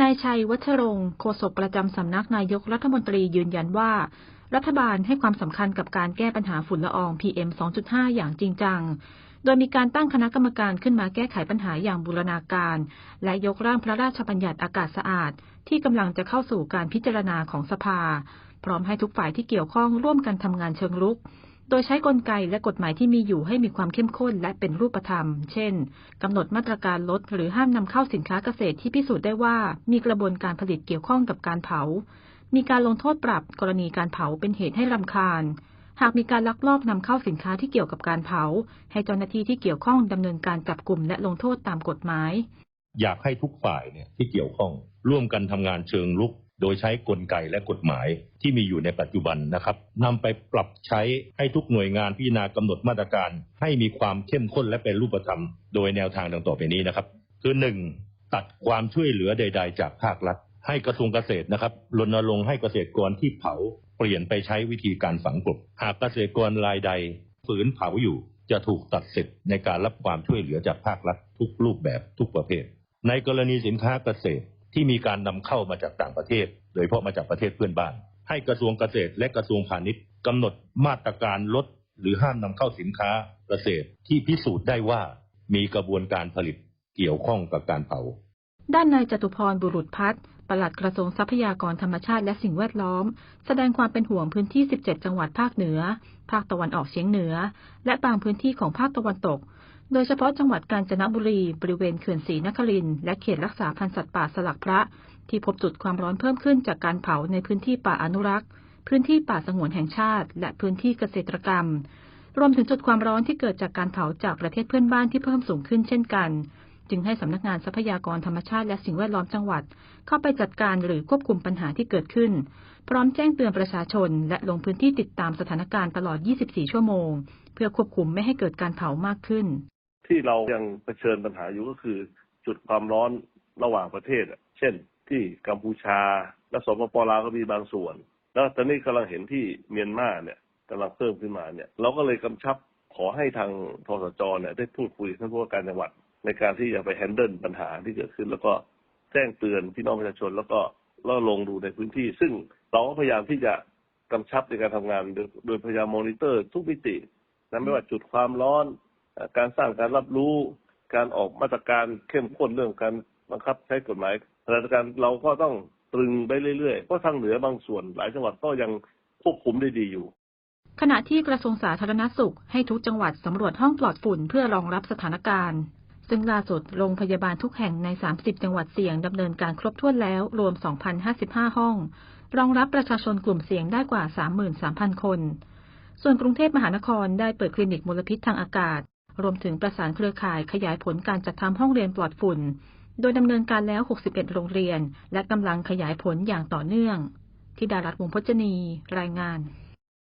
นายชัยวัชรงค์โฆษกประจำสำนักนายกรัฐมนตรียืนยันว่า รัฐบาลให้ความสำคัญกับการแก้ปัญหาฝุ่นละออง PM 2.5 อย่างจริงจัง โดยมีการตั้งคณะกรรมการขึ้นมาแก้ไขปัญหาอย่างบูรณาการ และยกร่างพระราชบัญญัติอากาศสะอาด ที่กำลังจะเข้าสู่การพิจารณาของสภา พร้อมให้ทุกฝ่ายที่เกี่ยวข้องร่วมกันทำงานเชิงรุก โดยใช้กลไกและกฎหมายที่มีอยู่ให้มีความเข้มข้นและเป็นรูปธรรม เช่น กำหนดมาตรการลดหรือห้ามนำเข้าสินค้าเกษตรที่พิสูจน์ได้ว่ามีกระบวนการผลิตเกี่ยวข้องกับการเผา มีการลงโทษปรับกรณีการเผาเป็นเหตุให้รำคาญ หากมีการลักลอบนำเข้าสินค้าที่เกี่ยวกับการเผา ให้เจ้าหน้าที่ที่เกี่ยวข้องดำเนินการจับกลุ่มและลงโทษตามกฎหมาย อยากให้ทุกฝ่ายเนี่ยที่เกี่ยวข้องร่วมกันทำงานเชิงลุก โดยใช้กลไกและกฎหมายที่มีอยู่ในปัจจุบันนะครับนำไปปรับใช้ให้ทุกหน่วยงานพิจารณากำหนดมาตรการ ให้มีความเข้มข้นและเป็นรูปธรรม โดยแนวทางดังต่อไปนี้นะครับ คือหนึ่งตัดความช่วยเหลือใด ๆ จากภาครัฐ ให้กระทรวงเกษตรนะครับรณรงค์ให้เกษตรกรที่เผาเปลี่ยนไปใช้วิธีการฝังกลบหากเกษตรกรรายใดฝืนเผาอยู่ จะถูกตัดสิทธิ์ในการรับความช่วยเหลือจากภาครัฐทุกรูปแบบทุกประเภท ในกรณีสินค้าเกษตร ที่มีการนำเข้ามาจากต่างประเทศ โดยเฉพาะมาจากประเทศเพื่อนบ้าน ให้กระทรวงเกษตรและกระทรวงพาณิชย์กำหนดมาตรการลด หรือห้ามนำเข้าสินค้าเกษตร ที่พิสูจน์ได้ว่ามีกระบวนการผลิตเกี่ยวข้องกับการเผา ด้านนายจตุพรบุรุษพัฒน์ปลัดกระทรวงทรัพยากรธรรมชาติและสิ่งแวดล้อม แสดงความเป็นห่วงพื้นที่ 17 จังหวัดภาคเหนือ ภาคตะวันออกเฉียงเหนือ และบางพื้นที่ของภาคตะวันตก โดยเฉพาะจังหวัดกาญจนบุรี บริเวณเขื่อนศรีนครินและเขตรักษาพันธุ์สัตว์ป่าสลักพระ ที่พบจุดความร้อนเพิ่มขึ้นจากการเผาในพื้นที่ป่าอนุรักษ์ พื้นที่ป่าสงวนแห่งชาติ และพื้นที่เกษตรกรรม รวมถึงจุดความร้อนที่เกิดจากการเผาจากประเทศเพื่อนบ้านที่เพิ่มสูงขึ้นเช่นกัน จึงให้สำนักงานทรัพยากรธรรมชาติและสิ่งแวดล้อมจังหวัด เข้าไปจัดการหรือควบคุมปัญหาที่เกิดขึ้น พร้อมแจ้งเตือนประชาชน และลงพื้นที่ติดตามสถานการณ์ตลอด 24 ชั่วโมง เพื่อควบคุมไม่ให้เกิดการเผามากขึ้น ที่เรายังเผชิญปัญหาอยู่ก็คือ จุดความร้อนระหว่างประเทศเช่น ที่กัมพูชา และสปปลาวก็มีบางส่วน แล้วตอนนี้กำลังเห็นที่เมียนมาเนี่ยกำลังเพิ่มขึ้นมาเนี่ย เราก็เลยกำชับขอให้ทางทสจเนี่ยได้พูดคุยกับท่านผู้ว่าการจังหวัด ในการที่จะไปแฮนเดิลปัญหาที่เกิดขึ้น แล้วก็แจ้งเตือนพี่น้องประชาชน แล้วก็แล้วลงดูในพื้นที่ ซึ่งเราก็พยายามที่จะกำชับในการทำงานโดยโดยพยายามมอนิเตอร์ทุกมิตินะไม่ว่าจุดความร้อน การสร้างการรับรู้การออกมาตรการเข้มข้นเรื่องการบังคับใช้กฎหมายขณะเดียวกันเราก็ต้องตรึงไปเรื่อยๆ เพราะทางเหนือบางส่วนหลายจังหวัดก็ยังควบคุมได้ดีอยู่ ขณะที่กระทรวงสาธารณสุขให้ทุกจังหวัดสำรวจห้องปลอดฝุ่นเพื่อรองรับสถานการณ์ ซึ่งล่าสุดโรงพยาบาลทุกแห่งใน 30 จังหวัดเสี่ยงดำเนินการครบถ้วนแล้วรวม 2,055 ห้อง รองรับประชาชนกลุ่มเสี่ยงได้กว่า 33,000 คน ส่วนกรุงเทพมหานครได้เปิดคลินิกมลพิษทางอากาศ รวมถึงประสานเครือข่ายขยายผลการจัดทำห้องเรียนปลอดฝุ่น โดยดำเนินการแล้ว 61 โรงเรียน และกำลังขยายผลอย่างต่อเนื่อง ที่ดารัฐวงพจนี รายงาน